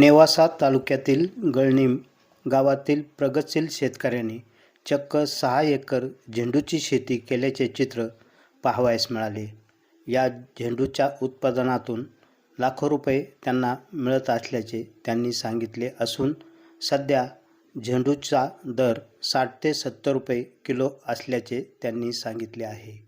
नेवासा तालुक्यातील गळणीम गावातील प्रगतशील शेतकऱ्यांनी चक्क सहा एकर झेंडूची शेती केल्याचे चित्र पाहावयास मिळाले. या झेंडूच्या उत्पादनातून लाखो रुपये त्यांना मिळत असल्याचे त्यांनी सांगितले असून सध्या झेंडूचा दर साठ ते सत्तर रुपये किलो असल्याचे त्यांनी सांगितले आहे.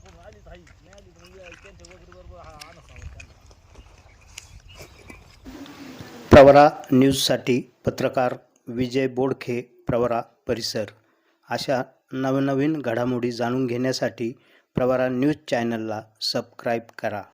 ट्राय करून आलीच नाही आली तर मग त्यांच्या वगैरे बरोबर हा आणा सांगत त्यांना प्रवरा न्यूजसाठी पत्रकार विजय बोडखे प्रवरा परिसर. अशा नवनवीन घडामोडी जाणून घेण्यासाठी प्रवरा न्यूज चॅनलला सबस्क्राईब करा.